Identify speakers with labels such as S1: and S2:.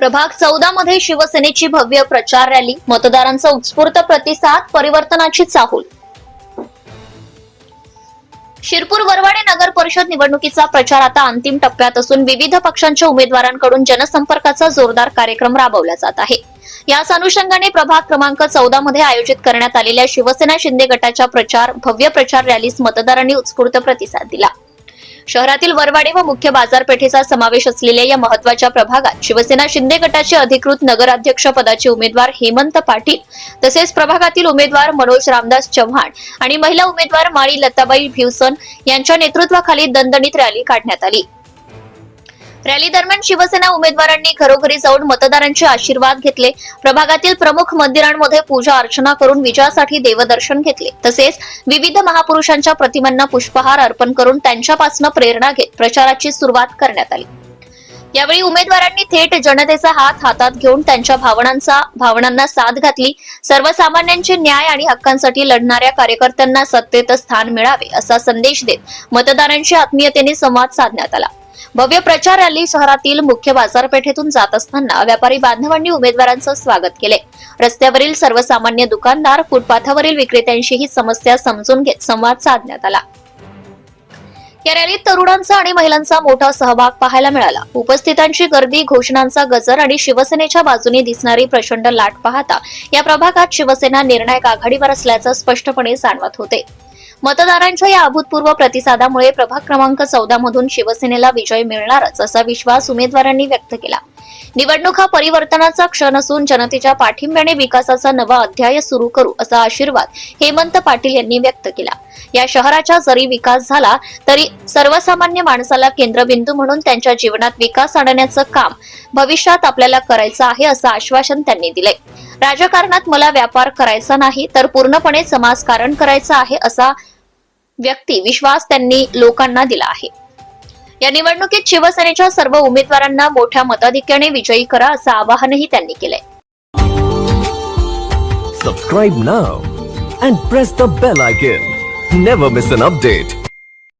S1: प्रभाग चौदा मध्ये शिवसेनेची भव्य प्रचार रॅली मतदारांचा उत्स्फूर्त प्रतिसाद परिवर्तनाची चाहूल. शिरपूर वरवाडे नगर परिषद निवडणुकीचा प्रचार आता अंतिम टप्प्यात असून विविध पक्षांच्या उमेदवारांकडून जनसंपर्काचा जोरदार कार्यक्रम राबवला जात आहे. याच अनुषंगाने प्रभाग क्रमांक चौदा मध्ये आयोजित करण्यात आलेल्या शिवसेना शिंदे गटाच्या प्रचार भव्य प्रचार रॅलीस मतदारांनी उत्स्फूर्त प्रतिसाद दिला. शहरातील वरवाडी व मुख्य बाजारपेठेचा समावेश असलेल्या या महत्त्वाच्या प्रभागात शिवसेना शिंदे गटाचे अधिकृत नगराध्यक्ष पदाचे उमेदवार हेमंत पाटील तसेच प्रभागातील उमेदवार मनोज रामदास चव्हाण आणि महिला उमेदवार माळी लताबाई भिवसन यांच्या नेतृत्वाखाली दणदणीत रॅली काढण्यात आली. रॅली दरम्यान शिवसेना उमेदवारांनी घरोघरी जाऊन मतदारांचे आशीर्वाद घेतले. प्रभागातील प्रमुख मंदिरांमध्ये पूजा अर्चना करून विजयासाठी देवदर्शन घेतले. तसेच विविध महापुरुषांच्या प्रतिमांना पुष्पहार अर्पण करून त्यांच्यापासून प्रेरणा घेत प्रचाराची सुरुवात करण्यात आली. यावेळी उमेदवारांनी थेट जनतेचा हात हातात घेऊन त्यांच्या भावनांचा भावनांना साथ घातली. सर्वसामान्यांचे न्याय आणि हक्कांसाठी लढणाऱ्या कार्यकर्त्यांना सत्तेत स्थान मिळावे असा संदेश देत मतदारांशी आत्मीयतेने संवाद साधण्यात आला. भव्य प्रचार रॅली शहरातील मुख्य बाजारपेठेतून जात असताना व्यापारी बांधवांनी उमेदवारांचं स्वागत केले. रस्त्यावरील सर्वसामान्य दुकानदार फुटपाथावरील विक्रेत्यांशी ही समस्या समजून घेत संवाद साधण्यात आला. या रॅलीत तरुणांचा आणि महिलांचा मोठा सहभाग पाहायला मिळाला. उपस्थितांची गर्दी घोषणांचा गजर आणि शिवसेनेच्या बाजूने दिसणारी प्रचंड लाट पाहता या प्रभागात शिवसेना निर्णायक आघाडीवर असल्याचं स्पष्टपणे जाणवत होते. मतदारांच्या या अभूतपूर्व प्रतिसादामुळे प्रभाग क्रमांक चौदा मधून शिवसेनेला विजय मिळणारच असा विश्वास उमेदवारांनी व्यक्त केला. निवडणूक हा परिवर्तनाचा क्षण असून जनतेच्या पाठिंब्याने विकासाचा नवा अध्याय सुरू करू असा आशीर्वाद हेमंत पाटील यांनी व्यक्त केला. या शहराचा जरी विकास झाला तरी सर्वसामान्य माणसाला केंद्रबिंदू म्हणून त्यांच्या जीवनात विकास आणण्याचं काम भविष्यात आपल्याला करायचं आहे असं आश्वासन त्यांनी दिलंय. राजकारणात मला व्यापार करायचा नाही तर पूर्णपणे समाजकारण करायचं आहे असा व्यक्ती विश्वास त्यांनी लोकांना दिला आहे. या निवडणुकीत शिवसेनेच्या सर्व उमेदवारांना मोठ्या मताधिक्याने विजयी करा असं आवाहनही त्यांनी केलंय.
S2: Subscribe now and press the bell icon never miss an update